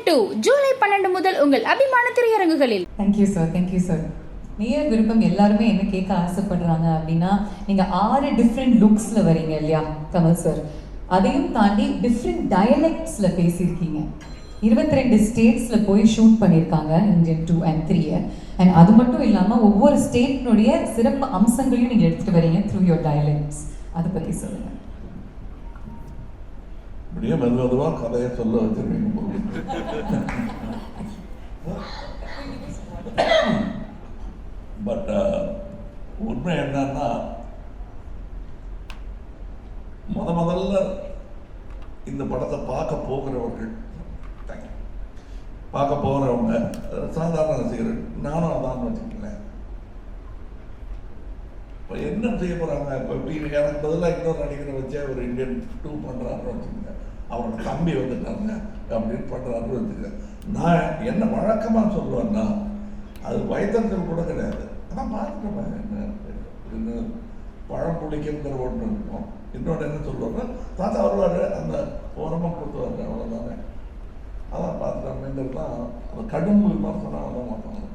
Season two July பன்னெண்டு முதல் உங்கள் அபிமான திரையரங்குகளில். தேங்க்யூ சார் தேங்க்யூ சார் நேயர் விருப்பம் எல்லாருமே என்ன கேட்க ஆசைப்படுறாங்க அப்படின்னா நீங்க ஆறு டிஃப்ரெண்ட் லுக்ஸ்ல வரீங்க இல்லையா? கமல் சார் அதையும் தாண்டி டிஃப்ரெண்ட் டயலெக்ட்ஸ்ல பேசியிருக்கீங்க. இருபத்தி ரெண்டு ஸ்டேட்ஸில் போய் ஷூட் பண்ணியிருக்காங்க Indian two and three and அது மட்டும் இல்லாமல் ஒவ்வொரு ஸ்டேட்னுடைய சிறப்பு அம்சங்களையும் நீங்கள் எடுத்துகிட்டு வரீங்க த்ரூ யோர் டயலெக்ட்ஸ் அதை பற்றி சொல்லுங்கள் இப்படியே மெது மெதுவாக கதையை சொல்ல வச்சிருக்கீங்க. பட் uh, உண்மை என்னன்னா முத முதல்ல இந்த படத்தை பார்க்க போகிறவர்கள் பார்க்க போகிறவங்க சாதாரண ரசிகர்கள் நானும் அதான் வச்சுக்கலேன் இப்போ என்ன செய்ய போகிறாங்க இப்போ இப்படி எனக்கு பதிலாக இன்னொரு நடிகரை வச்சே ஒரு இந்தியன் டூ பண்ணுறாருன்னு வச்சுக்கோங்க. அவரோட தம்பி வந்துட்டாங்க அப்படின்னு பண்ணுறாருன்னு வச்சுக்கோங்க. நான் என்ன வழக்கமாக சொல்லுவேன்னா அது வயத்தறிச்சல் கூட கிடையாது. ஆனால் பார்த்துட்டேன் என்ன இன்னும் பழம் பிடிக்குங்கிற ஒன்று இருக்கும். இன்னொன்று என்ன சொல்லுவாங்க தாத்தா வருவார் அந்த ஓரமாக கொடுத்துவாரு. அவ்வளோதானே அதான் பார்த்துட்டோம்ங்கிறதுலாம் அந்த கடும் விமர்சனம் அதான் மாட்டாங்க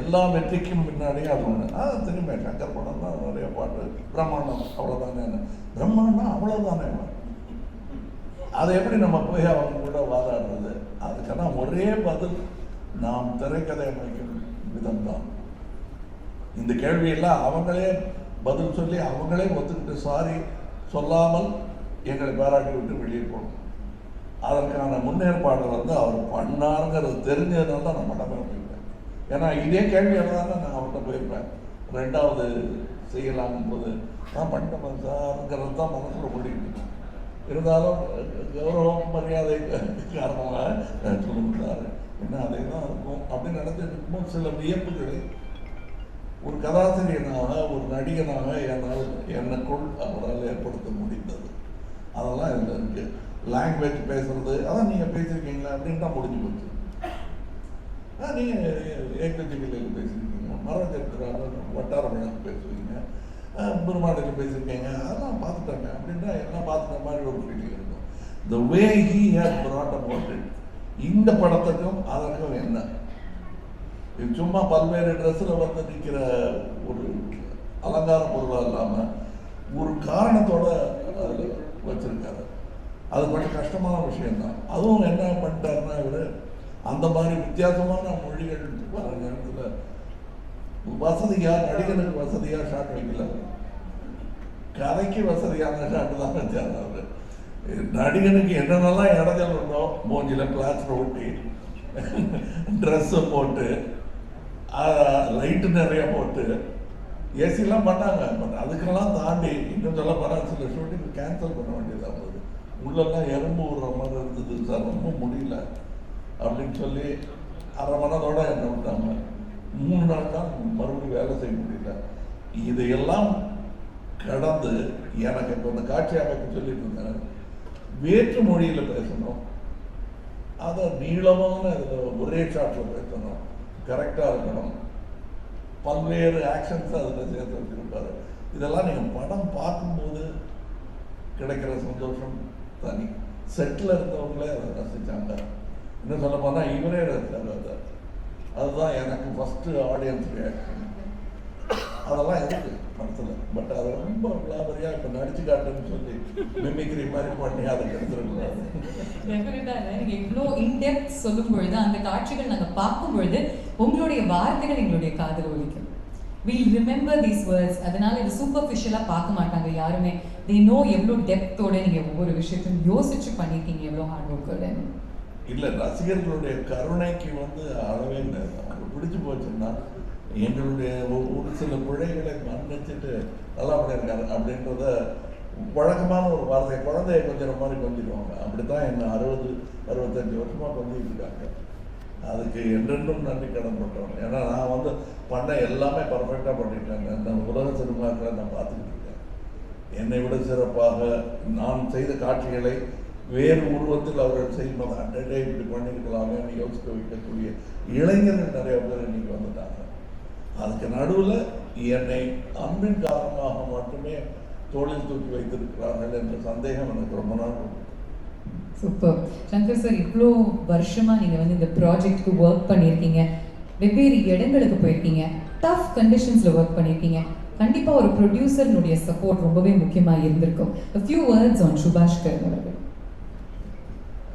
எல்லா வெற்றிக்கும் பின்னாடியே அது ஒன்று ஆ திரும்ப சங்கர் படம் தான் நிறைய பாட்டு. பிரம்மாண்டம் அவ்வளோதானே பிரம்மாண்டம் அவ்வளோதானே அதை எப்படி நம்ம போய் அவங்க கூட வாதாடுறது? அதுக்கெல்லாம் ஒரே பதில் நாம் திரைக்கதை அமைக்கும் விதம்தான். இந்த கேள்வியெல்லாம் அவங்களே பதில் சொல்லி அவங்களே ஒத்துக்கிட்டு சாரி சொல்லாமல் எங்களை பாராட்டி விட்டு வெளியே போகணும். அதற்கான முன்னேற்பாடு வந்து அவர் பண்ணாருங்கிறது தெரிஞ்சதுனால தான் நம்ம படமே ஏன்னா இதே கேள்வி தானே நான் அவர்கிட்ட போயிருப்பேன். ரெண்டாவது செய்யலாம் போது நான் பண்ணிட்டேன் சார்ங்கிறது தான் மனசில் ஓடிக்கிட்டு இருந்தாலும் கௌரவம் மரியாதை காரணமாக சொல்லிவிட்டாரு. என்ன அதே தான் இருக்கும் அப்படின்னு நினைச்சிட்டு இருக்கும்போது சில வியப்புகளை ஒரு கதாசிரியனாக ஒரு நடிகனாக என்னால் எனக்குள் அவரால் ஏற்படுத்த முடிந்தது. அதெல்லாம் இதில் இருக்குது லாங்குவேஜ் பேசுறது அதான் நீங்கள் பேசியிருக்கீங்களா அப்படின்னு தான் முடிஞ்சு போச்சு. நீங்கள் ஏகஜிபிலையில் பேசியிருக்கீங்க மரஜத்திரால வட்டார விழாக்கு பேசுவீங்க. பெருமாடில் பேசியிருக்கீங்க அதெல்லாம் பார்த்துட்டாங்க. அப்படின்னா எல்லாம் பார்த்துட்ட மாதிரி ஒரு ஃபீலிங் இருக்கும். The way he has brought about it இந்த படத்துக்கும் அதற்கும் என்ன? இது சும்மா பல்வேறு ட்ரெஸ்ஸில் வந்து நிற்கிற ஒரு அலங்கார பொருளாக இல்லாமல் ஒரு காரணத்தோட அதில் வச்சிருக்காரு. அது கொஞ்சம் கஷ்டமான விஷயம்தான். அதுவும் என்ன பண்ணிட்டாருன்னா இவர் அந்த மாதிரி வித்தியாசமான மொழிகள் வர நேரத்தில் வசதியாக நடிகனுக்கு வசதியாக ஷாட் வைக்கல கதைக்கு வசதியான ஷாட் தான் வச்சார் அவர். நடிகனுக்கு என்னென்னலாம் இடைஞ்சல் இருந்தோ மூஞ்சில பிளாஸ்டர் ஒட்டி ட்ரெஸ்ஸை போட்டு லைட்டு நிறைய போட்டு ஏசிலாம் பண்ணாங்க. பட் அதுக்கெல்லாம் தாண்டி இன்னும் சொல்ல போனால் சில ஷூட்டிங் கேன்சல் பண்ண வேண்டியதாக போகுது. உள்ளெல்லாம் எறும்பு விடுற மாதிரி இருந்தது. சார் ரொம்ப முடியல. அப்படின்னு சொல்லி அரை மனதோட என்ன விட்டாங்க. மூணு நாள் தான் மறுபடியும் வேலை செய்ய முடியல. இதையெல்லாம் கடந்து எனக்கு இப்போ இந்த காட்சி அமைக்க சொல்லிட்டு இருந்தேன் வேற்று மொழியில் பேசணும். அதை நீளமான இதில் ஒரே ஷாட்டில் பேசணும். கரெக்டாக இருக்கணும். பல்வேறு ஆக்ஷன்ஸ் அதில் சேர்த்து வச்சுருப்பாரு. இதெல்லாம் நீங்கள் படம் பார்க்கும்போது கிடைக்கிற சந்தோஷம் தனி. செட்டில் இருந்தவங்களே அதை ரசித்தாங்க இன்னும் சொல்ல போனால் இவரே ரசித்தார் அதுதான் எனக்கு ஃபஸ்ட்டு ஆடியன்ஸ் ரியாக்ஷன் அதெல்லாம் இருக்கு படத்தில். பட் அதை ரொம்ப விளாபரியாக இப்போ நடிச்சு காட்டுன்னு சொல்லி மிமிக்ரி மாதிரி பண்ணி அதை எடுத்துருக்கூடாது நீங்கள் இவ்வளோ இன்டெப்த் சொல்லும் பொழுது அந்த காட்சிகள் நாங்கள் பார்க்கும் பொழுது உங்களுடைய வார்த்தைகள் எங்களுடைய காதில் ஒழிக்கும் வில் ரிமெம்பர் தீஸ் வேர்ட்ஸ் அதனால இது சூப்பர்ஃபிஷியலாக பார்க்க மாட்டாங்க யாருமே. தே நோ எவ்வளோ டெப்த்தோட நீங்கள் ஒவ்வொரு விஷயத்தையும் யோசிச்சு பண்ணியிருக்கீங்க எவ்வளோ ஹார்ட் ஒர்க்கோட இல்லை ரசிகர்களுடைய கருணைக்கு வந்து அளவே இல்லை. பிடிச்சி போச்சுன்னா எங்களுடைய ஒரு சில பிழைகளை மன்னிச்சுட்டு நல்லா பண்ணியிருக்காரு அப்படின்றத வழக்கமான ஒரு வார்த்தை குழந்தைய கொஞ்சம் மாதிரி கொஞ்சிடுவாங்க. அப்படி தான் என்ன அறுபது அறுபத்தஞ்சு வருஷமாக கொஞ்சிட்டு இருக்காங்க. அதுக்கு என்றென்றும் நன்றி கடன் பண்ணுறோம் ஏன்னா நான் வந்து பண்ண எல்லாமே பர்ஃபெக்டாக பண்ணிட்டேங்க. இந்த உலக சினிமாக்களை நான் பார்த்துக்கிட்டு இருக்கேன். என்னை விட சிறப்பாக நான் செய்த காட்சிகளை வேறு உருவத்தில் அவர்கள் செய்யும்போது அண்டே இப்படி பண்ணியிருக்கலாமே யோசிக்க வைக்கக்கூடிய இளைஞர்கள் நிறைய பேர் இன்னைக்கு வந்துட்டாங்க. அதுக்கு நடுவில் என்னை அன்பின் காரணமாக மட்டுமே தோளில் தூக்கி வைத்திருக்கிறார்கள் என்ற சந்தேகம் எனக்கு ரொம்ப நாள் சூப்பர். சங்கர் சார் இவ்வளோ வருஷமாக நீங்கள் வந்து இந்த ப்ராஜெக்ட்க்கு ஒர்க் பண்ணியிருக்கீங்க. வெவ்வேறு இடங்களுக்கு போயிருக்கீங்க. டஃப் கண்டிஷன்ஸில் ஒர்க் பண்ணியிருக்கீங்க. கண்டிப்பாக ஒரு ப்ரொடியூசர்னுடைய சப்போர்ட் ரொம்பவே முக்கியமாக இருந்திருக்கும். Few words on Subashkar Subash அவர்கள்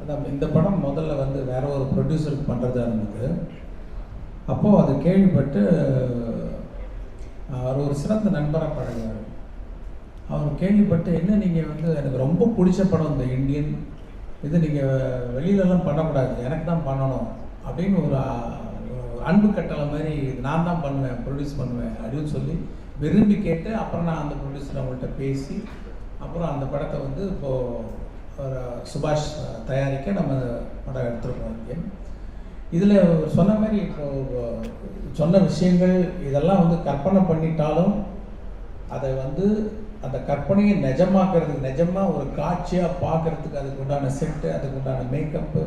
அதான் இந்த படம் முதல்ல வந்து வேற ஒரு ப்ரொடியூசருக்கு பண்ணுறதா இருந்தது அப்போது அதை கேள்விப்பட்டு அவர் ஒரு சிறந்த நண்பராக பழகுவார் அவர் கேள்விப்பட்டு என்ன நீங்கள் வந்து எனக்கு ரொம்ப பிடிச்ச படம் இந்த இந்தியன். இது நீங்கள் வெளியிலலாம் பண்ணக்கூடாது. எனக்கு தான் பண்ணணும். அப்படின்னு ஒரு அன்பு கட்டளை மாதிரி நான் தான் பண்ணுவேன் ப்ரொடியூஸ் பண்ணுவேன். அப்படின்னு சொல்லி விரும்பி கேட்டு அப்புறம் நான் அந்த ப்ரொடியூசர் அவங்கள்ட்ட பேசி அப்புறம் அந்த படத்தை வந்து இப்போது சுபாஷ் தயாரிக்க நம்ம படம் எடுத்துருக்கோம் இங்கே. இதில் சொன்ன மாதிரி இப்போ சொன்ன விஷயங்கள் இதெல்லாம் வந்து கற்பனை பண்ணிட்டாலும் அதை வந்து அந்த கற்பனையை நிஜமாக்குறதுக்கு நிஜமாக ஒரு காட்சியாக பார்க்கறதுக்கு அதுக்கு உண்டான செட்டு அதுக்கு உண்டான மேக்கப்பு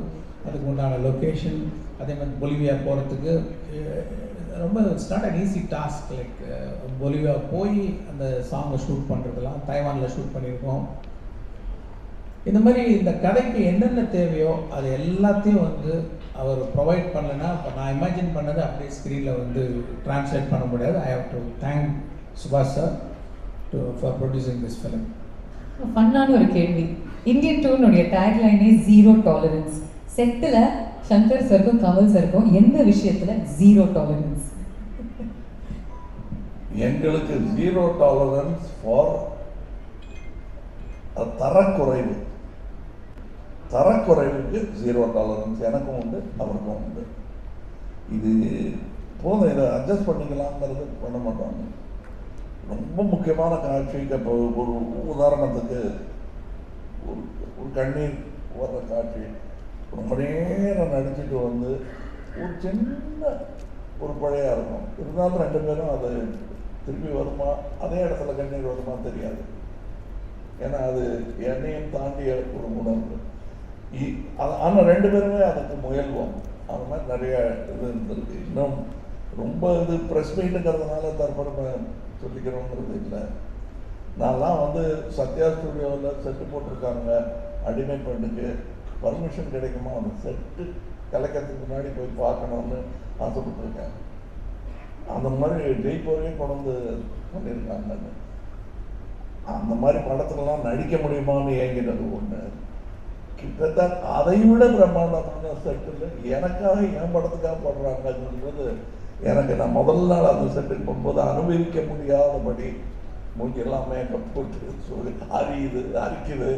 அதுக்கு உண்டான லொக்கேஷன் அதே மாதிரி பொலிவியா போகிறதுக்கு ரொம்ப it's not an easy task like Bolivia போய் அந்த சாங்கை ஷூட் பண்ணுறதுலாம் தைவானில் ஷூட் பண்ணியிருக்கோம். இந்த மாதிரி இந்த கதைக்கு என்னென்ன தேவையோ அது எல்லாத்தையும் வந்து அவர் ப்ரொவைட் பண்ணலைன்னா இப்போ நான் இமேஜின் பண்ணது அப்படியே ஸ்க்ரீனில் வந்து ட்ரான்ஸ்லேட் பண்ண முடியாது. I have to thank Subash sir too for producing this film ஃபன்னான ஒரு கேள்வி. இந்தியன் டூனுடைய டேக்லைனே ஜீரோ டாலரன்ஸ் செட்டில் சங்கர் சருக்கும் கமல் சருக்கும் எந்த விஷயத்துல ஜீரோ டாலரன்ஸ் எங்களுக்கு ஜீரோ டாலரன்ஸ் ஃபார் தரக்குறைவு. தரக்குறைவுக்கு ஜீரோ டாலரன்ஸ் எனக்கும் உண்டு அவருக்கும் உண்டு. இது போதும் இதை அட்ஜஸ்ட் பண்ணிக்கலாங்கிறது பண்ண மாட்டாங்க ரொம்ப முக்கியமான காட்சிக்கு இப்போ ஒரு உதாரணத்துக்கு ஒரு ஒரு கண்ணீர் வர்ற காட்சி. ரொம்ப நேரம் நடிச்சுட்டு வந்து ஒரு சின்ன ஒரு பழையாக இருக்கும் இருந்தாலும் ரெண்டு பேரும் அது திரும்பி வருமா? அதே இடத்துல கண்ணீர் வருமா தெரியாது. ஏன்னா அது என்னையும் தாண்டிய ஒரு உணர்வு. இ- ரெண்டு பேருமே அதுக்கு முயல்வோம். அந்த மாதிரி நிறைய இது இருந்திருக்கு. இன்னும் ரொம்ப இது ப்ரெஸ் மீட்டுங்கிறதுனால தற்பெருமை சொல்லிக்கிறோங்கிறது இல்லை. நான்லாம் வந்து சத்யா ஸ்டுடியோவில் செட்டு போட்டிருக்காங்க. அடிமை பெண்ணுக்கு பர்மிஷன் கிடைக்குமா? அந்த செட்டு கலைக்கிறதுக்கு முன்னாடி போய் பார்க்கணும்னு ஆசைப்பட்டிருக்கேன். அந்த மாதிரி ஜெய்ப்பூரையும் கொண்டு பண்ணியிருக்காங்க. அந்த மாதிரி படத்துலலாம் நடிக்க முடியுமான்னு ஏங்கினது ஒன்று கிட்டத்தட்ட அதை விட பிரம்மாண்டமான செட்டில் எனக்காக என் படத்துக்காக போடுறாங்கன்றது எனக்கு நான் முதல் நாள் அந்த செட்டுக்கு போகும்போது அனுபவிக்க முடியாதபடி மூஞ்செல்லாம் மேக்கப் போட்டு சொல்லி அரியுது அரிக்குது.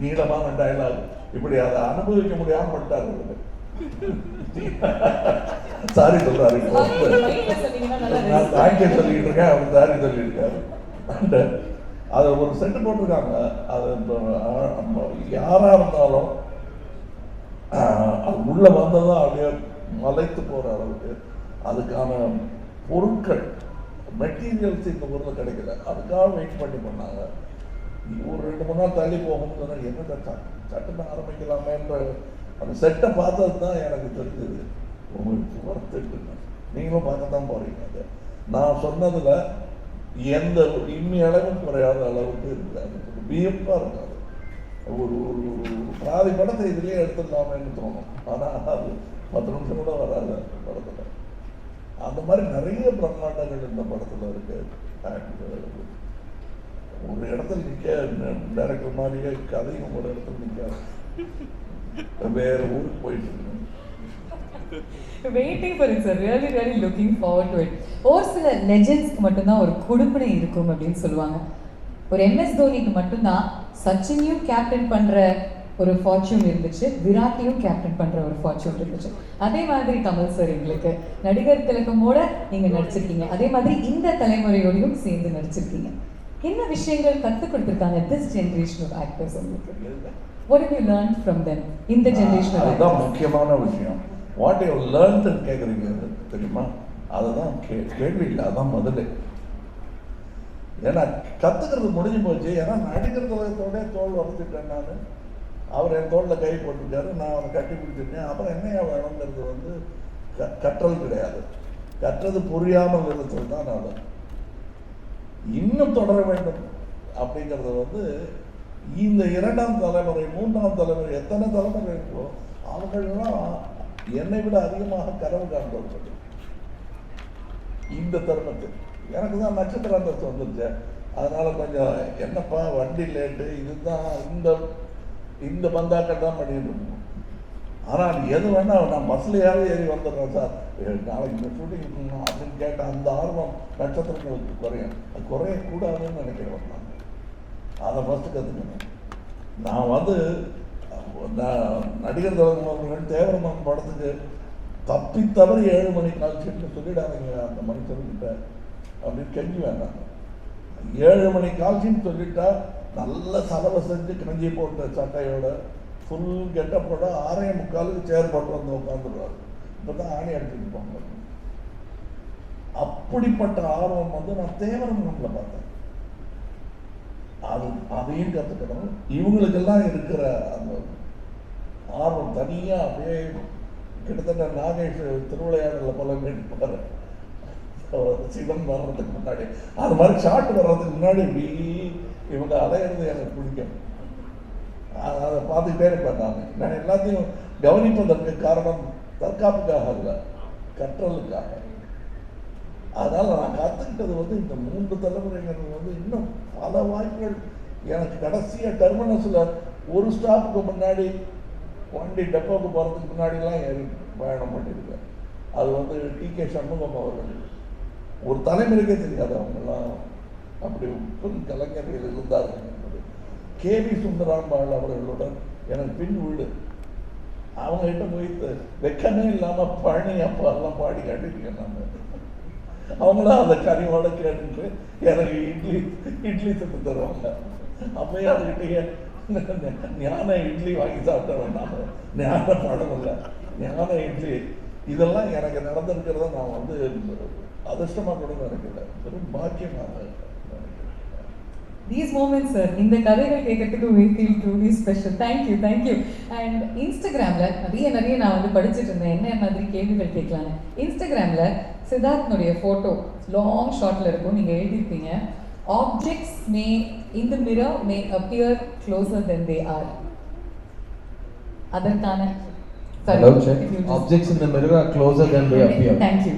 நீளமான டைலாக் இப்படி அதை அனுபவிக்க முடியாமல் பண்ணிட்டாரு சாரி சொல்றாரு. நான் தேங்க்யூ சொல்லிட்டு இருக்கேன். அவர் சாரி சொல்லியிருக்காரு. And அது ஒரு செட்டு போட்டிருக்காங்க. அது இப்போ, நம்ம யாரா இருந்தாலும் அது உள்ள வந்ததும் அப்படியே மலைத்து போற அளவுக்கு அதுக்கான பொருட்கள் மெட்டீரியல்ஸ் இந்த ஊரில் கிடைக்கல. அதுக்காக வெயிட் பண்ணி பண்ணாங்க. ஒரு ரெண்டு மணி நாள் தள்ளி போகும்னு சொன்னால் என்ன சட்டுன்னு ஆரம்பிக்கலாமேன்ற அந்த செட்டை பார்த்தது தான் எனக்கு தெரிஞ்சது. உங்களுக்கு வருத்துட்டு நீங்களும் பார்க்க தான் போறீங்க அது. நான் சொன்னதுல எந்த இம்மி அளவும் குறையாத அளவுக்கு இருக்கு வியப்பாக ஒரு இருக்காது. ஒரு ஒரு பாதி படத்தை இதுலேயே எடுத்துடலாமேன்னு தோணும். ஆனால் அது பத்து நிமிஷம் கூட வராது அந்த படத்தில். அந்த மாதிரி நிறைய பிரம்மாண்டங்கள் இந்த படத்தில் இருக்கு. Uh, ஒரு இடத்துல நிற்க டேரக்டர் மாதிரியே கதையும் ஒரு இடத்துல நிற்காது வேறு ஊருக்கு போயிட்டு இருக்கு waiting for it sir really really looking forward to it ஒரு சில லெஜெண்ட்ஸ்க்கு மட்டும்தான் ஒரு குடுப்பினை இருக்கும் அப்படின்னு சொல்லுவாங்க. ஒரு எம்எஸ் தோனிக்கு மட்டும்தான் சச்சினையும் கேப்டன் பண்ற ஒரு ஃபார்ச்சூன் இருந்துச்சு விராட்டையும் கேப்டன் பண்ற ஒரு ஃபார்ச்சூன் இருந்துச்சு. அதே மாதிரி கமல் சார் எங்களுக்கு நடிகர் திலகமோட நீங்க நடிச்சிருக்கீங்க. அதே மாதிரி இந்த தலைமுறையோடையும் சேர்ந்து நடிச்சிருக்கீங்க. என்ன விஷயங்கள் கற்றுக் கொடுத்துருக்காங்க திஸ் ஜென்ரேஷன் ஆஃப் ஆக்டர்ஸ் உங்களுக்கு? What you learn from them இந்த ஜென்ரேஷன் அதுதான் முக்கியமான விஷயம். வாட் யூ லேர்ன்ட்டு கேட்குறீங்க தெரியுமா? அதுதான் கே கேள்வி இல்லை அதுதான் முதல்ல ஏன்னா கற்றுக்கிறது முடிஞ்சு போச்சு. ஏன்னா நடிக்கிறதோட தோல் வளர்த்துட்டேன் நான். அவர் என் தோளில் கை போட்டுருக்காரு நான் அவனை கட்டி பிடிச்சிருக்கேன் அப்புறம் என்னையா வேணுங்கிறது வந்து க கற்றல் கிடையாது. கற்றது புரியாமல் இருந்தது தான் நான் இன்னும் தொடர வேண்டும் அப்படிங்கிறது வந்து இந்த இரண்டாம் தலைமுறை மூன்றாம் தலைமுறை எத்தனை தலைமுறை இருக்கோ அவர்கள்லாம் என்னை விட அதிகமாக கனவு காண்பவர்கள் இந்த தருணத்தில். எனக்கு தான் நட்சத்திர அந்தஸ்து வந்துருச்சு. அதனால கொஞ்சம் என்னப்பா வண்டி லேட்டு இதுதான் இந்த இந்த பந்தாக்கள் தான் பண்ணிட்டு இருக்கோம் ஆனால் எது வேணா நான் பஸ்லையாவது ஏறி வந்துடுறேன் சார். நாளைக்கு இந்த ஷூட்டிங் இருக்கணும் அப்படின்னு கேட்ட அந்த ஆர்வம் நட்சத்திரங்களுக்கு குறையும் அது குறையக்கூடாதுன்னு நினைக்கிறேன் நான் அதை ஃபஸ்ட்டு கற்றுக்கணும் நான் வந்து நான் நடிகர் அவர்கள் தேவரமன் படத்துக்கு தப்பி தவறி ஏழு மணி கால்ஷீட்னு சொல்லிடாதீங்க அந்த மனுஷன்கிட்ட அப்படின்னு கெஞ்சி வேண்டாம். ஏழு மணி கால்ஷீட் சொல்லிட்டா நல்ல சலவை செஞ்சு கிணஞ்சி போட்ட சட்டையோட ஃபுல் கெட்டப்போட ஆறே முக்காலுக்கு சேர் போட்டு வந்து உட்காந்துருவார் இப்போ தான் ஆணி அடிச்சுட்டு போங்க அப்படிப்பட்ட ஆர்வம் வந்து நான் தேவரமன்ல பார்த்தேன். அது அதையும் கற்றுக்கணும் இவங்களுக்கெல்லாம் இருக்கிற அந்த ஆர்வம் தனியாக அப்படியே கிட்டத்தட்ட நாகேஷ் திருவிளையாடல பல நினைப்பாரு சிவன் வர்றதுக்கு முன்னாடி. அது மாதிரி ஷாட் வர்றதுக்கு முன்னாடி இப்படி இவங்க அலையிறது எனக்கு பிடிக்கும். அதை பார்த்துக்கிட்டே இருப்பேன் நான். நான் எல்லாத்தையும் கவனிப்பதற்கு காரணம் தற்காப்புக்காக இல்லை கற்றலுக்காக. அதனால் நான் கற்றுக்கிட்டது வந்து இந்த மூன்று தலைமுறைங்கிறது வந்து இன்னும் பல வாய்ப்புகள். எனக்கு கடைசியாக டெர்மினஸில் ஒரு ஸ்டாப்புக்கு முன்னாடி வண்டி டெப்போக்கு போகிறதுக்கு முன்னாடிலாம் ஏறி பயணம் பண்ணியிருக்கேன் அது வந்து டி கே சண்முகம் அவர்கள். ஒரு தலைமுறைக்கே தெரியாது அவங்கெல்லாம். அப்படி பெண் கலைஞர்கள் இருந்தார்கள் என்பது. கே வி சுந்தராம்பாள் அவர்களுடன் எனக்கு பின் வீடு. அவங்ககிட்ட போய் வெக்கமே இல்லாமல் பழனி அப்பா எல்லாம் பாடி காட்டியிருக்கேன் நான். அவங்களும் அந்த கனிவோட கேட்டுட்டு எனக்கு இட்லி இட்லி சுட்டு தருவாங்க. அப்பயே அதுக்கிட்டே ஞான இட்லி வாங்கி சாப்பிட்டவன் நான் ஞான படம் இல்லை. ஞான இட்லி. இதெல்லாம் எனக்கு நடந்திருக்கிறத நான் வந்து அதிர்ஷ்டமாக கூட நினைக்கிறேன் வெறும் பாக்கியமாக தீஸ் மூமெண்ட்ஸ் சார் இந்த கதைகள் கேட்கறதுக்கு we feel truly special thank you thank you and இன்ஸ்டாகிராமில் நிறைய நிறைய நான் வந்து படிச்சுட்டு இருந்தேன். என்ன மாதிரி கேள்விகள் கேட்கலான்னு இன்ஸ்டாகிராமில் சித்தார்த்னுடைய ஃபோட்டோ லாங் ஷார்ட்ல இருக்கும் நீங்கள் எழுதியிருப்பீங்க. ஆப்ஜெக்ட்ஸ் மே இந்த mirror may appear closer than they are அதற்கான Hello, check. Objects in the mirror are closer than they appear.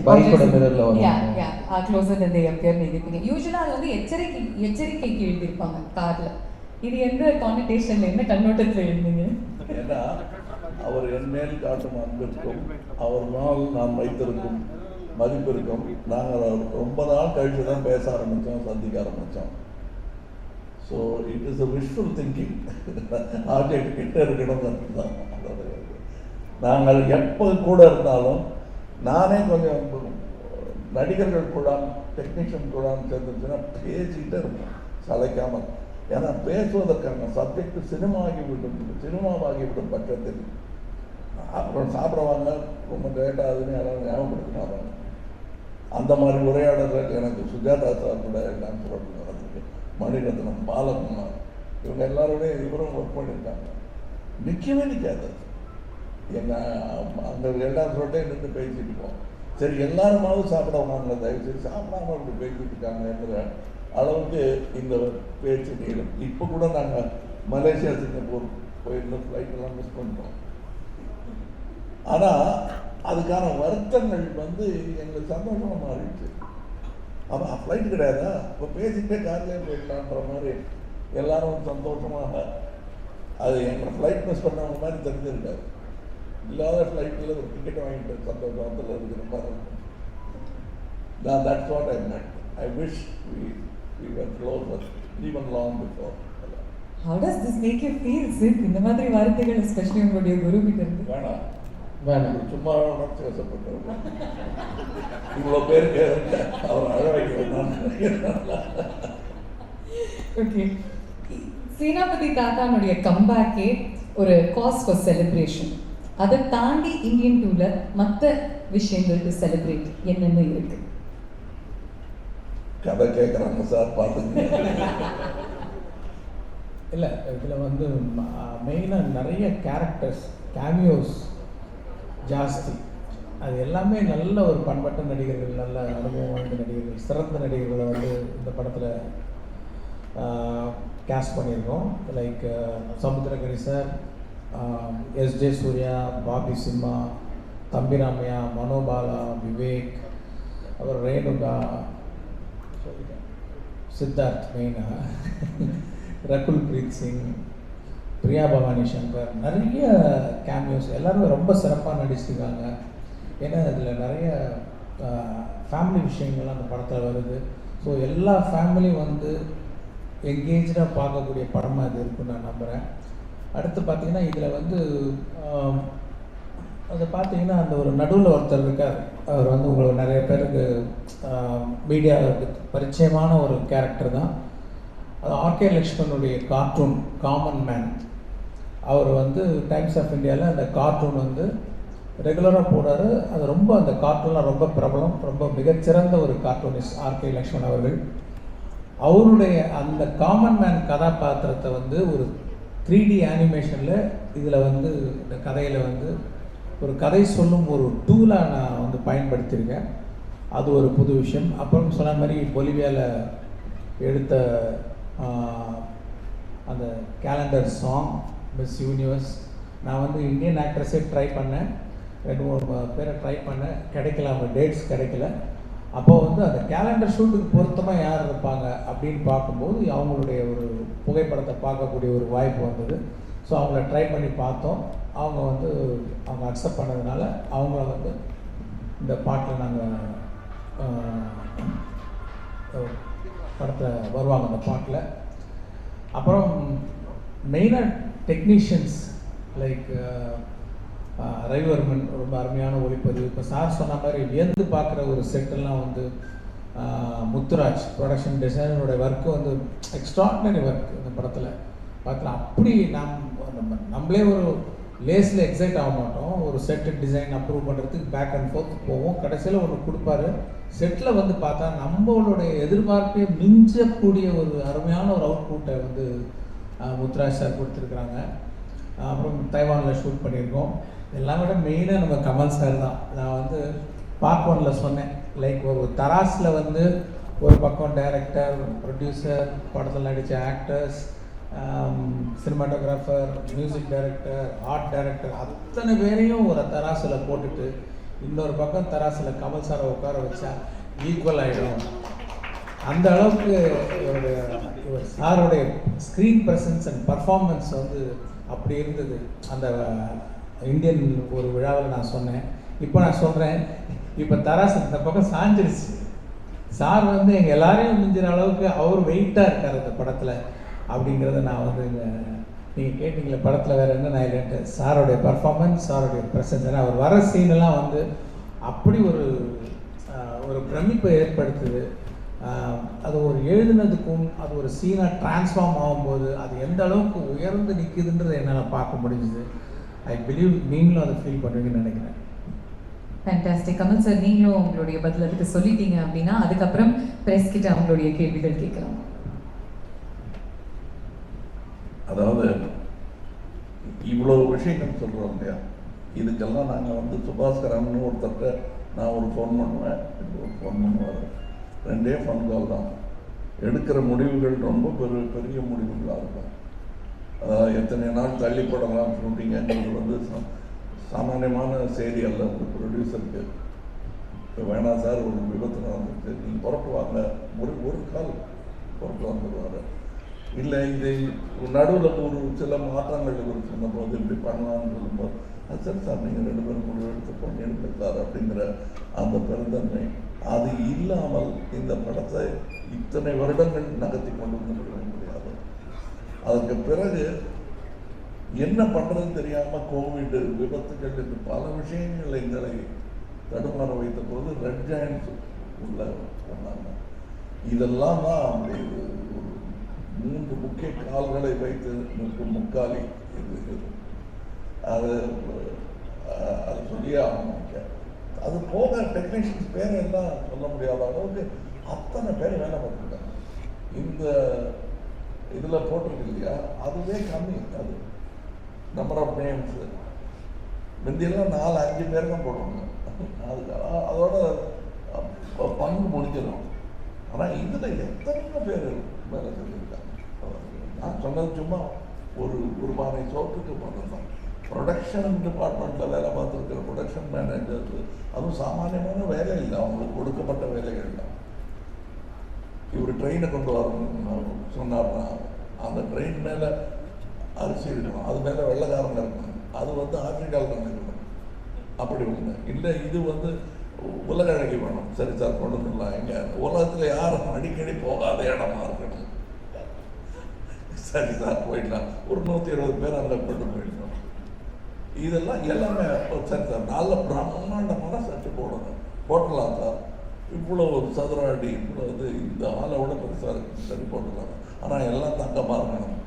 வரும். தே எழுதிருப்பீங்க அது வந்து எச்சரிக்கை எச்சரிக்கைக்கு எழுதியிருப்பாங்க கார்ல இது எந்த கான்டெக்ஷன்ல என்ன கண்ணோட்டத்தில் எழுதுங்க ஏன்னா அவர் என் மேல் காட்டும் அன்பிற்கும் அவர் மேல் நான் வைத்திருக்கும். மதிப்பு இருக்கும். நாங்கள் ரொம்ப நாள் கழித்து தான் பேச ஆரம்பித்தோம் சந்திக்க ஆரம்பித்தோம் so it is a wishful thinking object கிட்ட இருக்கணும்னு தான். நாங்கள் எப்போ கூட இருந்தாலும் நானே கொஞ்சம் நடிகர்கள் கூட டெக்னீஷியன் கூட சேர்ந்துச்சுன்னா பேசிக்கிட்டே இருப்போம். சளைக்காமல் ஏன்னா பேசுவதற்கான சப்ஜெக்ட் சினிமா ஆகிவிடும் சினிமாவாகிவிடும் பட்சத்தில். அப்புறம் சாப்பிடுவாங்க ரொம்ப லேட்டாகுதுன்னு யாராவது ஞாபகப்படுத்தினாங்க அந்த மாதிரி உரையாடல்கள் எனக்கு சுஜாதா சார் கூட டான்ஸ் புறப்பட்டு நடந்திருக்கு. மணிரத்னம் பாலகுமார் இவங்க எல்லாரோடையும் இவரும் ஒர்க் பண்ணியிருக்காங்க. நிற்கவே நிற்காது எங்கள் அந்த ரெண்டாம் சொல்லிட்டே நின்று பேசிட்டு போவோம். சரி எல்லாருமாவது சாப்பிட வாங்கல தயவு செய்து சாப்பிடாம அப்படி பேசிட்டு இருக்காங்கன்ற அளவுக்கு இந்த பேச்சு நீளும். இப்போ கூட நாங்கள் மலேசியா சிங்கப்பூர் போயிருந்த ஃப்ளைட்டெல்லாம் மிஸ் பண்ணிட்டோம். ஆனால் அதுக்கான வருத்தங்கள் வந்து எங்களுக்கு சந்தோஷமாக மாறிடுச்சு. அவன் ஃப்ளைட் கிடையாதா? இப்போ பேசிக்கிட்டே கார்லேயே போயிடலான்ற மாதிரி எல்லாரும் சந்தோஷமாக அது எங்கள் ஃப்ளைட் மிஸ் பண்ணவங்க மாதிரி தெரிஞ்சிருக்காது இல்லாத ஃப்ளைட்டில் ஒரு டிக்கெட் வாங்கிட்டு சந்தோஷத்தில் இருக்கிற மாதிரி இருக்கும் நான் that's what I meant I wish we we were closer even long before How does this make you feel, Sid? இந்த மாதிரி வார்த்தைகள் எஸ்பெஷலி உங்களுடைய குரு கிட்ட இருந்து. வேணாம். வேணாம். சும்மா வசப்பட்டவர் இவ்வளோ பேருக்கு அவர் அழ ஓகே சேனாபதி தாத்தானுடைய கம்பேக்கே ஒரு காஸ் ஃபார் செலிப்ரேஷன் அதை தாண்டி இந்தியன் டூல மற்ற விஷயங்களுக்கு செலிப்ரேட் என்னென்ன இருக்கு? கதை கேட்குறாங்க சார் பார்த்துங்க இல்லை இதில் வந்து மெயினாக நிறைய கேரக்டர்ஸ் கேமியோஸ் ஜாஸ்தி. அது எல்லாமே நல்ல ஒரு பண்பட்ட நடிகர்கள் நல்ல அனுபவம் வாய்ந்த நடிகர்கள் சிறந்த நடிகர்களை வந்து இந்த படத்தில் கேஸ்ட் பண்ணியிருக்கோம். Like Samuthirakani sir S J Suryah Bobby Simha Thambiramaiah Manobala Vivek அப்புறம் ரேணுகா சித்தார்த் மெயினாக ரகுல் பிரீத் சிங் பிரியா பவானி சங்கர் நிறைய கேமியோஸ் எல்லாருமே ரொம்ப சிறப்பாக நடிச்சிருக்காங்க. ஏன்னா அதில் நிறைய ஃபேமிலி விஷயங்கள் அந்த படத்தில் வருது. ஸோ எல்லா ஃபேமிலியும் வந்து எங்கேஜாக பார்க்கக்கூடிய படமாக இது இருக்குன்னு நான் நம்புகிறேன் அடுத்து பார்த்தீங்கன்னா இதில் வந்து அதை பார்த்தீங்கன்னா அந்த ஒரு நடுவில் ஒருத்தர் இருக்கார். அவர் வந்து உங்களுக்கு நிறைய பேருக்கு மீடியாவுக்கு பரிச்சயமான ஒரு கேரக்டர் தான். அது ஆர்கே லக்ஷ்மணுடைய கார்ட்டூன் காமன் மேன் அவர் வந்து டைம்ஸ் ஆஃப் இந்தியாவில் அந்த கார்ட்டூன் வந்து ரெகுலராக போடுறாரு அது ரொம்ப அந்த கார்ட்டூன்லாம் ரொம்ப பிரபலம் ரொம்ப மிகச்சிறந்த ஒரு கார்ட்டூனிஸ்ட் ஆர்கே லக்ஷ்மண் அவர்கள். அவருடைய அந்த காமன் மேன் கதாபாத்திரத்தை வந்து ஒரு த்ரீ டி அனிமேஷனில் இதில் வந்து இந்த கதையில் வந்து ஒரு கதை சொல்லும் ஒரு டூலாக நான் வந்து பயன்படுத்தியிருக்கேன். அது ஒரு புது விஷயம். அப்புறம் சொன்ன மாதிரி பொலிவியாவில் எடுத்த அந்த கேலண்டர் சாங் மிஸ் யூனிவர்ஸ் நான் வந்து இந்தியன் ஆக்ட்ரஸே ட்ரை பண்ணேன். ரெண்டு மூணு பேரை ட்ரை பண்ணேன். கிடைக்கல அவங்க டேட்ஸ் கிடைக்கல. அப்போ வந்து அந்த கேலண்டர் ஷூட்டுக்கு பொருத்தமாக யார் இருப்பாங்க அப்படின்னு பார்க்கும்போது அவங்களுடைய ஒரு புகைப்படத்தை பார்க்கக்கூடிய ஒரு வாய்ப்பு வந்தது. ஸோ அவங்கள ட்ரை பண்ணி பார்த்தோம். அவங்க வந்து அவங்க அக்செப்ட் பண்ணதுனால அவங்கள வந்து இந்த பாட்டில் நாங்கள் படத்தில் வருவாங்க அந்த பாட்டில். அப்புறம் மெயினாக டெக்னீஷியன்ஸ் லைக் ரவிவர்மன் ரொம்ப அருமையான ஒளிப்பதிவு. இப்போ சார் சொன்ன மாதிரி வியந்து பார்க்குற ஒரு செட்டெல்லாம் வந்து முத்துராஜ் ப்ரொடக்ஷன் டிசைனரோட ஒர்க்கு வந்து எக்ஸ்ட்ராடினரி ஒர்க் இந்த படத்தில். பார்க்கலாம் அப்படி நம் நம்ம நம்மளே ஒரு லேஸில் எக்ஸைட் ஆக மாட்டோம். ஒரு செட்டு டிசைன் அப்ரூவ் பண்ணுறதுக்கு பேக் அண்ட் ஃபோர்த் போவோம். கடைசியில் ஒன்று கொடுப்பாரு. செட்டில் வந்து பார்த்தா நம்மளுடைய எதிர்பார்ப்பை மிஞ்சக்கூடிய ஒரு அருமையான ஒரு அவுட்புட்டை வந்து முத்ராஜ் சார் கொடுத்துருக்குறாங்க. அப்புறம் தைவானில் ஷூட் பண்ணியிருக்கோம். எல்லாம் விட மெயினாக நம்ம கமல் சார் தான். நான் வந்து பார்ட் ஒனில் சொன்னேன். லைக் ஒரு தராஸில் வந்து ஒரு பக்கம் டைரக்டர் ப்ரொடியூசர் படத்தில் நடித்த actors cinematographer music director art director அத்தனை பேரையும் ஒரு தராசில் போட்டுட்டு இன்னொரு பக்கம் தராசில் கமல் சாரை உட்கார வச்சா ஈக்குவல் ஆகிடும் அந்த அளவுக்கு இவருடைய இவர் சாருடைய ஸ்க்ரீன் ப்ரெசன்ஸ் அண்ட் பர்ஃபார்மன்ஸ் வந்து அப்படி இருந்தது. அந்த இந்தியன் ஒரு விழாவில் நான் சொன்னேன். இப்போ நான் சொல்கிறேன் இப்போ தராசு இந்த பக்கம் சாஞ்சிருச்சு. சார் வந்து எங்கள் எல்லாரையும் மிஞ்சிற அளவுக்கு அவர் வெயிட்டாக இருக்கார் அந்த படத்தில். அப்படிங்கிறத நான் வந்து நீங்கள் கேட்டிங்களே படத்தில் வேறு என்ன நான் இல்லைன்ட்டு சாரோடைய பர்ஃபார்மன்ஸ் சாரோடைய ப்ரெசன்ஸ் ஏன்னா அவர் வர சீனெல்லாம் வந்து அப்படி ஒரு ஒரு பிரமிப்பை ஏற்படுத்துது. அது ஒரு எழுதுனதுக்கும் அது ஒரு சீனாக ட்ரான்ஸ்ஃபார்ம் ஆகும்போது அது எந்த அளவுக்கு உயர்ந்து நிற்குதுன்றதை என்னால் பார்க்க முடிஞ்சுது. ஐ பிலீவ் நீங்களும் அதை ஃபீல் பண்ணுவீங்கன்னு நினைக்கிறேன். ஃபேண்டாஸ்டிக் கமல் சார் நீங்களும் உங்களுடைய பதில் அதுக்கு சொல்லிட்டீங்க அப்படின்னா அதுக்கப்புறம் பிரஸ் கிட்ட அவங்களுடைய கேள்விகள் கேட்கலாம். அதாவது இவ்வளவு விஷயங்கள் சொல்கிறோம் இல்லையா? இதுக்கெல்லாம் நாங்கள் வந்து சுபாஸ்கரன் ஒருத்தர்கிட்ட நான் ஒரு ஃபோன் பண்ணுவேன் ஒரு ஃபோன் பண்ணுவார். ரெண்டே ஃபோன் கால் தான். எடுக்கிற முடிவுகள் ரொம்ப பெரு பெரிய முடிவுகளாக இருக்கும். எத்தனை நாள் தள்ளி போடலாம் வந்து சா- சாமானியமான செய்தி அல்ல ஒரு ப்ரொடியூசருக்கு இப்போ வேணாம் சார் ஒரு விபத்து நடந்துட்டு நீங்கள் புறப்பு வாங்க. ஒரு ஒரு கால் புறப்பு வந்துடுவார் இல்லை இதை நடுவில் ஒரு சில மாற்றங்கள் இவர் சொன்னபோது இப்படி பண்ணலாம்னு சொல்லும்போது அது சரி சார் நீங்கள் ரெண்டு பேரும் முடிவு எடுத்து பண்ணி எடுங்க சார் அப்படிங்கிற அந்த பெருந்தன்மை. அது இல்லாமல் இந்த படத்தை இத்தனை வருடங்கள் நகர்த்தி கொண்டு வந்து முடியாது அதற்கு பிறகு என்ன பண்ணுறதுன்னு தெரியாமல் கோவிட் விபத்துகள் என்று பல விஷயங்கள் எங்களை தடுமாற வைத்த போது ரெட் ஜாயின்ஸ் உள்ள பண்ணாங்க இதெல்லாம் தான் அப்படி ஒரு மூன்று முக்கிய கால்களை வைத்து நிற்கும் முக்காலி இது அது அது சொல்லியே ஆகணும். அது போக டெக்னீஷியன்ஸ் பேர் எல்லாம் சொல்ல முடியாத அளவுக்கு அத்தனை பேர் வேலை பார்த்துருக்காங்க இந்த இதில் போட்டிருக்கு இல்லையா? அதுவே கம்மி. அது நம்பர் ஆஃப் நேம்ஸ் முந்தியெல்லாம் நாலு அஞ்சு பேர் தான் போடுவாங்க. அதுக்காக அதோட பங்கு முடிஞ்சிடும். ஆனால் இதில் எத்தனை பேர் வேலை செஞ்சுருக்காங்க நான் சொன்னது சும்மா ஒரு ஒரு பானை சோத்துக்கு பண்ணுறோம் ப்ரொடக்ஷன் டிபார்ட்மெண்ட்டில் வேலை பார்த்துருக்கிற ப்ரொடக்ஷன் மேனேஜர் அதுவும் சாமானியமான வேலை இல்லை அவங்களுக்கு கொடுக்கப்பட்ட வேலைகள் தான். இவர் ட்ரெயினை கொண்டு வரணும் சொன்னார்னா அந்த ட்ரெயின் மேலே அரிசி இருக்கணும். அது மேலே வெள்ளைக்காரங்க இருக்கணும். அது வந்து ஆப்பிரிக்காவில் இருக்கணும். அப்படி ஒன்று இல்லை இது வந்து உலக அழகி வேணும். சரி சார் கொண்டு வந்துடலாம். எங்க உலகத்தில் யாரும் அடிக்கடி போகாத இடமா இருக்கணும் சரி சார் போயிடலாம். ஒரு நூற்றி இருபது பேர் அங்கே கொண்டு போயிடணும். இதெல்லாம் எல்லாமே ஓ, சரி சார். நல்ல பிரம்மாண்டமான சட்டு போடணும். போட்டலாம் சார். இவ்வளோ ஒரு சதுர அடி இவ்வளோ இது இந்த ஆளை விட பெருசாக இருக்கு. சரி போட்டலாம் ஆனால் எல்லாம் தங்கமாக இருக்கணும்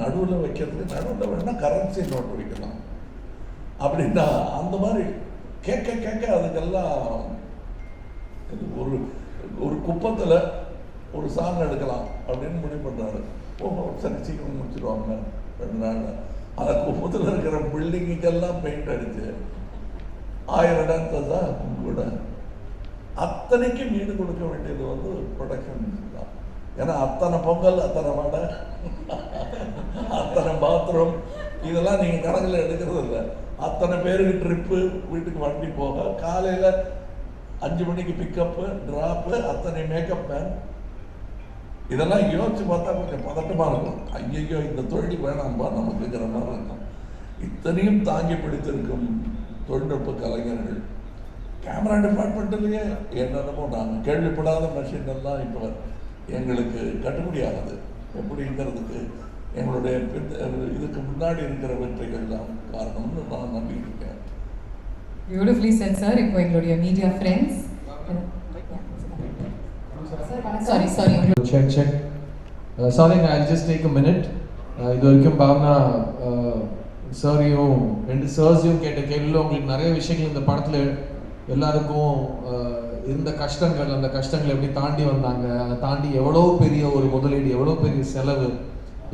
நடுவில் வைக்கிறது நடுவில் வேணா கரன்சி நோட் வைக்கலாம். அப்படின்னா அந்த மாதிரி கேட்க கேட்க அதுக்கெல்லாம் ஒரு ஒரு குப்பத்தில் ஒரு சாங் எடுக்கலாம் அப்படின்னு முடிவு பண்ணுறாரு ஓ சரி சீக்கிரம் முடிச்சிடுவாங்க ரெண்டு நாளில். அந்த குப்பத்தில் இருக்கிற பில்டிங்குக்கெல்லாம் பெயிண்ட் அடிச்சு ஆயிரம் இடத்துல தான் கூட. அத்தனைக்கும் ஈடு கொடுக்க வேண்டியது வந்து ப்ரொடக்ஷன் தான். ஏன்னா அத்தனை பொங்கல் அத்தனை வடை அத்தனை பாத்ரூம் இதெல்லாம் நீங்கள் கணக்கில் எடுக்கிறது இல்லை. அத்தனை பேருக்கு ட்ரிப்பு வீட்டுக்கு வண்டி போக காலையில் அஞ்சு மணிக்கு பிக்கப்பு ட்ராப்பு அத்தனை மேக்கப் மேன் இதெல்லாம் யோசிச்சு பார்த்தா கொஞ்சம் பதட்டமாக இருக்கும். ஐயையோ இந்த தொழில் வேணாம்பா நமக்குங்கிற மாதிரி இருக்கும். இத்தனையும் தாங்கி பிடித்திருக்கும் தொழில்நுட்ப கலைஞர்கள். கேமரா டிபார்ட்மெண்ட்லேயே என்னென்னமோ நாங்கள் கேள்விப்படாத மெஷின் எல்லாம் இப்போ எங்களுக்கு கட்டுப்படி ஆகுது எப்படிங்கிறதுக்கு எங்களுடைய இதுக்கு முன்னாடி இருக்கிற வெற்றிகள் தான் காரணம்னு நான் நம்பியிருக்கேன் இருக்கேன். பியூட்டிஃபுல்லி செட் சார் இப்போ எங்களுடைய media friends sorry sorry check check. Uh, sorry, I'll just take uh, இது வரைக்கும் பாவனா uh, சாரியும் ரெண்டு சார்ஸையும் கேட்ட கேள்வியில் உங்களுக்கு நிறைய விஷயங்கள் இந்த படத்தில் எல்லாருக்கும் uh, இருந்த கஷ்டங்கள் அந்த கஷ்டங்களை எப்படி தாண்டி வந்தாங்க? அதை தாண்டி எவ்வளோ பெரிய ஒரு முதலீடு எவ்வளோ பெரிய செலவு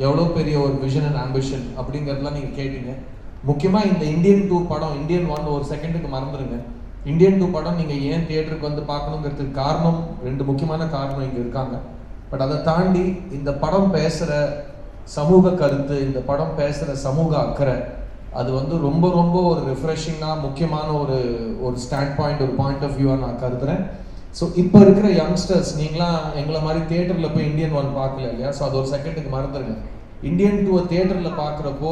எவ்வளோ பெரிய ஒரு விஷன் அண்ட் ஆம்பிஷன் அப்படிங்கிறதெல்லாம் நீங்கள் கேட்டீங்க. முக்கியமாக இந்த இந்தியன் டூ படம் இந்தியன் ஒன் ஒரு செகண்டுக்கு மறந்துடுங்க இந்தியன் டூ படம் நீங்கள் ஏன் தியேட்டருக்கு வந்து பார்க்கணுங்கிறதுக்கு காரணம் ரெண்டு முக்கியமான காரணம் இங்கே இருக்காங்க. பட் அதை தாண்டி இந்த படம் பேசுகிற சமூக கருத்து இந்த படம் பேசுகிற சமூக அக்கறை அது வந்து ரொம்ப ரொம்ப ஒரு ரிஃப்ரெஷிங்காக முக்கியமான ஒரு ஒரு ஸ்டாண்ட் பாயிண்ட் ஒரு பாயிண்ட் ஆஃப் வியூவாக நான் கருதுறேன். ஸோ இப்போ இருக்கிற யங்ஸ்டர்ஸ் நீங்களாம் எங்களை மாதிரி தியேட்டரில் போய் இந்தியன் ஒன் பார்க்கல இல்லையா? ஸோ அது ஒரு செகண்டுக்கு மறந்துடுங்க இந்தியன் டூவை தியேட்டரில் பார்க்குறப்போ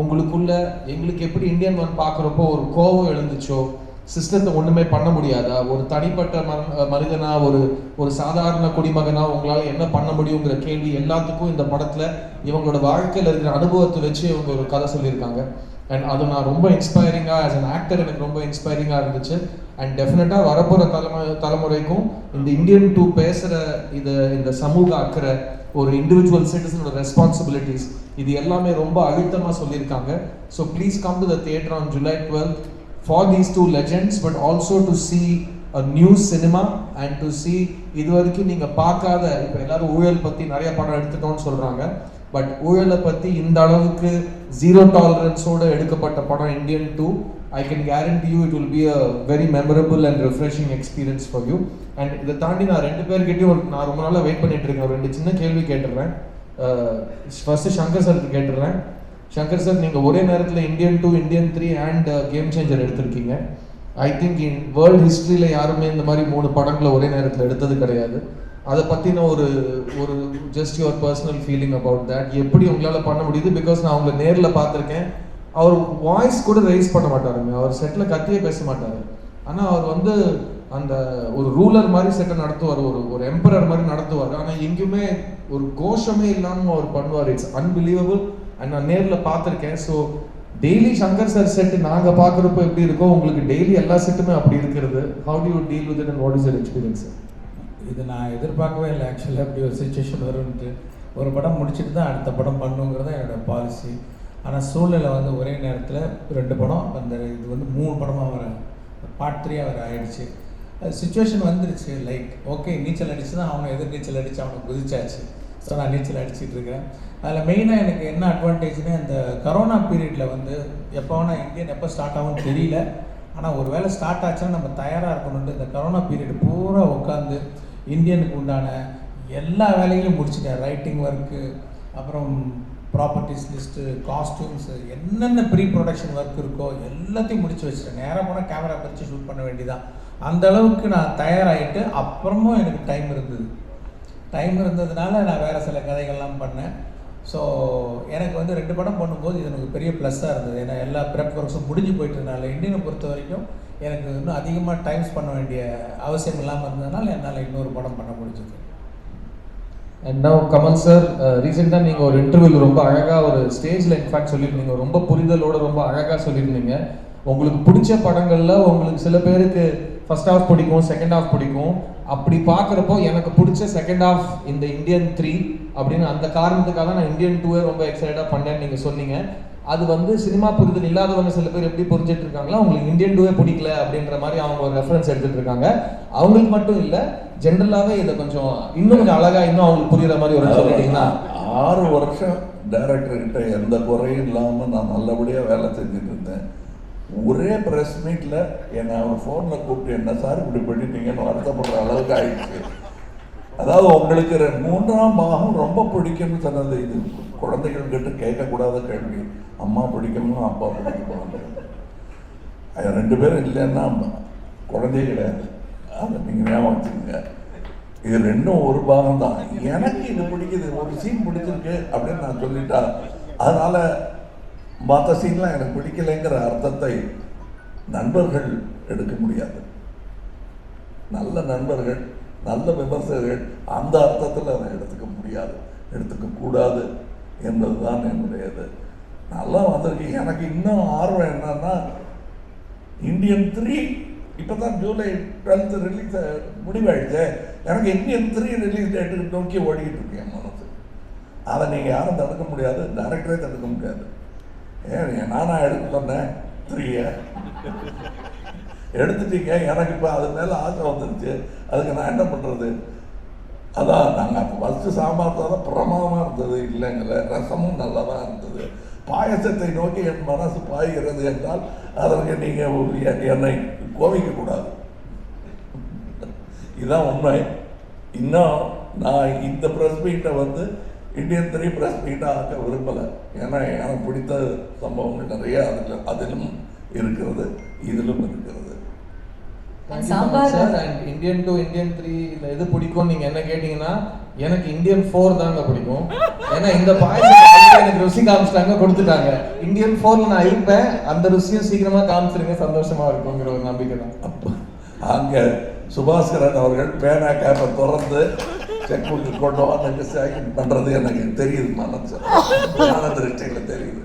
உங்களுக்குள்ள எங்களுக்கு எப்படி இந்தியன் ஒன் பார்க்குறப்போ ஒரு கோவம் எழுந்துச்சோ சிஸ்டத்தை ஒன்றுமே பண்ண முடியாதா? ஒரு தனிப்பட்ட மன- மனிதனா ஒரு ஒரு சாதாரண குடிமகனா உங்களால் என்ன பண்ண முடியுங்கிற கேள்வி எல்லாத்துக்கும் இந்த படத்தில் இவங்களோட வாழ்க்கையில் இருக்கிற அனுபவத்தை வச்சு இவங்க ஒரு கதை சொல்லியிருக்காங்க. அண்ட் அது நான் ரொம்ப இன்ஸ்பைரிங்காக ஆஸ் அன் ஆக்டர் எனக்கு ரொம்ப இன்ஸ்பைரிங்காக இருந்துச்சு. அண்ட் டெஃபினட்டாக வரப்போகிற தலைமு தலைமுறைக்கும் இந்த இந்தியன் டூ பேசுகிற இது இந்த சமூக அக்கறை ஒரு இண்டிவிஜுவல் சிட்டிசனோட ரெஸ்பான்சிபிலிட்டிஸ் இது எல்லாமே ரொம்ப அழுத்தமாக சொல்லியிருக்காங்க. So please come to the theatre on July twelfth for these two legends but also to see a new cinema and to see இது வரைக்கும் நீங்கள் பார்க்காத இப்போ எல்லாரும் ஊழல் பற்றி நிறைய படம் எடுத்துட்டோம்னு சொல்கிறாங்க பட் ஊழலை பற்றி இந்த அளவுக்கு ஜீரோ டாலரன்ஸோட எடுக்கப்பட்ட படம் Indian two I can guarantee you it will be a very memorable and refreshing experience for you and இதை தாண்டி நான் ரெண்டு பேர்கிட்டையும் ஒரு நான் ரொம்ப நாளாக வெயிட் பண்ணிட்டு இருக்கேன். ஒரு ரெண்டு சின்ன கேள்வி கேட்டுடுறேன். ஃபர்ஸ்ட் சங்கர் சார் கேட்டுடுறேன். சங்கர் சார் நீங்கள் ஒரே நேரத்தில் Indian two Indian three and Game Changer எடுத்திருக்கீங்க. ஐ திங்க் இன் வேர்ல்ட் ஹிஸ்ட்ரியில் யாருமே இந்த மாதிரி மூணு படங்களை ஒரே நேரத்தில் எடுத்தது கிடையாது. அதை பற்றின ஒரு ஒரு just your personal feeling about that எப்படி உங்களால் பண்ண முடியுது? பிகாஸ் நான் அவங்க நேரில் பார்த்துருக்கேன். அவர் வாய்ஸ் கூட ரைஸ் பண்ண மாட்டாருங்க. அவர் செட்டில் கத்தியே பேச மாட்டார். ஆனால் அவர் வந்து அந்த ஒரு ரூலர் மாதிரி செட்டை நடத்துவார். ஒரு ஒரு எம்பரர் மாதிரி நடத்துவார். ஆனால் எங்கேயுமே ஒரு கோஷமே இல்லாமல் அவர் பண்ணுவார். இட்ஸ் அன்பிலீவபிள் அண்ட் நான் நேரில் பார்த்துருக்கேன். So daily Shankar sir set நாங்கள் பார்க்குறப்போ எப்படி இருக்கோ உங்களுக்கு டெய்லி எல்லா செட்டுமே அப்படி இருக்கிறது. How do you deal with it and what is your experience இது நான் எதிர்பார்க்கவே இல்லை ஆக்சுவலாக அப்படி ஒரு சுச்சுவேஷன் வரும்ன்ட்டு. ஒரு படம் முடிச்சுட்டு தான் அடுத்த படம் பண்ணுங்கிறது தான் என்னோட பாலிசி ஆனால் சூழ்நிலை வந்து ஒரே நேரத்தில் ரெண்டு படம் அந்த இது வந்து மூணு படமாக வர பார்ட் த்ரீயாக வர ஆயிடுச்சு. அது சுச்சுவேஷன் வந்துருச்சு லைக் ஓகே நீச்சல் அடிச்சு தான் அவனை எதிர் நீச்சல் அடித்து அவனை குதிச்சாச்சு. ஸோ நான் நீச்சல் அடிச்சுட்டு இருக்கேன் அதில் மெயினாக எனக்கு என்ன அட்வான்டேஜ்னா இந்த கரோனா பீரியடில் வந்து எப்போ வேணால் இந்தியன் எப்போ ஸ்டார்ட் ஆகும்னு தெரியல. ஆனால் ஒரு வேளை ஸ்டார்ட் ஆச்சுன்னா நம்ம தயாராக இருக்கணும்ட்டு இந்த கரோனா பீரியட் பூரா உட்காந்து இந்தியனுக்கு உண்டான எல்லா வேலைகளையும் முடிச்சிட்டேன். ரைட்டிங் ஒர்க்கு அப்புறம் ப்ராப்பர்ட்டிஸ் லிஸ்ட்டு காஸ்டியூம்ஸு என்னென்ன ப்ரீ ப்ரொடக்ஷன் ஒர்க் இருக்கோ எல்லாத்தையும் முடிச்சு வச்சிட்டேன். நேராக போனால் கேமரா பறித்து ஷூட் பண்ண வேண்டியதான் அந்த அளவுக்கு நான் தயாராகிட்டு அப்புறமும் எனக்கு டைம் இருந்தது. டைம் இருந்ததுனால நான் வேறு சில கதைகள்லாம் பண்ணேன். ஸோ எனக்கு வந்து ரெண்டு படம் பண்ணும்போது இது எனக்கு பெரிய ப்ளஸ்ஸாக இருந்தது. ஏன்னா எல்லா ப்ரெப் ஒர்க்ஸும் முடிஞ்சு போயிட்டதுனால இந்தியனை பொறுத்த வரைக்கும் எனக்கு இன்னும் அதிகமாக டைம்ஸ் பண்ண வேண்டிய அவசியம் இல்லாமல் இருந்ததுனால என்னால் இன்னொரு படம் பண்ண முடிஞ்சது. அண்ட் நவ் கமல் சார் ரீசெண்டாக நீங்கள் ஒரு இன்டர்வியூவில் ரொம்ப அழகாக ஒரு ஸ்டேஜில் இன்ஃபேக்ட் சொல்லியிருந்தீங்க. ரொம்ப புரிதலோட ரொம்ப அழகாக சொல்லியிருந்தீங்க. உங்களுக்கு பிடிச்ச படங்களில் உங்களுக்கு சில பேருக்கு ஃபர்ஸ்ட் ஹாஃப் பிடிக்கும் செகண்ட் ஹாஃப் பிடிக்கும். அப்படி பார்க்குறப்போ எனக்கு பிடிச்ச செகண்ட் ஹாஃப் இந்த இந்தியன் த்ரீ அப்படின்னு அந்த காரணத்துக்காக நான் இந்தியன் டூவே ரொம்ப எக்ஸைட்டடாக பண்ணேன்னு நீங்கள் சொன்னீங்க. அது வந்து சினிமா புரிதல் இல்லாதவங்க சில பேர் எப்படி புரிஞ்சிட்டு இருக்காங்களோ அவங்களுக்கு இந்தியன் டூவே பிடிக்கல அப்படின்ற மாதிரி அவங்க ஒரு ரெஃபரன்ஸ் எடுத்துட்டு இருக்காங்க. அவங்களுக்கு மட்டும் இல்லை ஜென்ரலாகவே இதை கொஞ்சம் இன்னும் கொஞ்சம் அழகா இன்னும் அவங்களுக்கு புரியுற மாதிரி ஒரு சொல்லிட்டீங்கன்னா ஆறு வருஷம் டைரக்டர் கிட்ட எந்த குறையும் இல்லாமல் நான் நல்லபடியாக வேலை செஞ்சுட்டு இருந்தேன். ஒரே ப்ரெஸ் மீட்டில் என்னை அவர் ஃபோனில் கூப்பிட்டு என்ன சார் இப்படி பண்ணிட்டீங்கன்னு வருத்தப்படுற அளவுக்கு ஆயிடுச்சு. அதாவது உங்களுக்கு மூன்றாம் பாகம் ரொம்ப பிடிக்கும்னு சொன்னது இது. குழந்தைகள் கிட்ட கேட்கக்கூடாத கேள்வி. அம்மா பிடிக்கணும் அப்பா பிடிக்கும் அது ரெண்டு பேரும் இல்லைன்னா குழந்தையே கிடையாது. அதை நீங்கள் ஞாபகம் வச்சுக்கோங்க இது ரெண்டும் ஒரு பாகம் தான் எனக்கு இது பிடிக்குது ஒரு சீன் பிடிச்சிருக்கு அப்படின்னு நான் சொல்லிட்டா அதனால மற்ற சீன்லாம் எனக்கு பிடிக்கலைங்கிற அர்த்தத்தை நண்பர்கள் எடுக்க முடியாது. நல்ல நண்பர்கள் நல்ல விமர்சகர்கள் அந்த அர்த்தத்தில் அதை எடுத்துக்க முடியாது. எடுத்துக்க கூடாது என்பதுதான் என்னுடையது. நல்லா வந்திருக்கு. எனக்கு இன்னும் ஆர்வம் என்னன்னா இந்தியன் த்ரீ இப்போ தான் ஜூலை டுவெல்த்து ரிலீஸ் முடிவாயிடுச்சு. எனக்கு இந்தியன் த்ரீ ரிலீஸ் டேட்டுக்கு நோக்கி ஓடிக்கிட்டு இருக்கேன் மனசு. அதை நீங்கள் யாரும் தடுக்க முடியாது டேரக்டரே தடுக்க முடியாது. ஏன் நானா எடுக்க சொன்னேன் த்ரீய எடுத்துட்டீங்க எனக்கு இப்போ அது மேலே ஆசை வந்துருச்சு. அதுக்கு நான் என்ன பண்ணுறது அதான் நாங்கள் அப்போ ஃபஸ்ட்டு சாம்பார் தான் பிரமாதமாக இருந்தது. இல்லைங்கல ரசமும் நல்லா தான் இருந்தது. பாயசத்தை நோக்கி என் மனசு பாய்கிறது என்றால் அதற்கு நீங்கள் என்னை கோவிக்கக்கூடாது இதுதான் உண்மை. இன்னும் நான் இந்த ப்ரெஸ் மீட்டை வந்து இந்தியன் த்ரீ ப்ரெஸ் மீட்டாக ஆக்க விரும்பலை. ஏன்னா எனக்கு பிடித்த சம்பவங்கள் நிறைய அதில் அதிலும் இருக்கிறது இதிலும் இருக்கிறது. Sambar sir and Indian two Indian three எது பிடிக்கும் நீங்க என்ன கேட்டீங்கன்னா எனக்கு இந்தியன் ஃபோர் தாங்க பிடிக்கும். ஏன்னா இந்த பாயசம் எனக்கு ருசி காமிச்சிட்டாங்க கொடுத்துட்டாங்க. இந்தியன் ஃபோர்ல நான் இருப்பேன். அந்த ருசியும் சீக்கிரமா காமிச்சிருங்க சந்தோஷமா இருக்குங்கிற ஒரு நம்பிக்கை தான். அப்ப அங்கே சுபாஸ்கரன் அவர்கள் பேனா கேப்பை திறந்து செக் புக்கு கொண்டு வந்து சைன் பண்ணுறது எனக்கு தெரியுது மனசு. ஞான திருஷ்டியில் தெரியுது.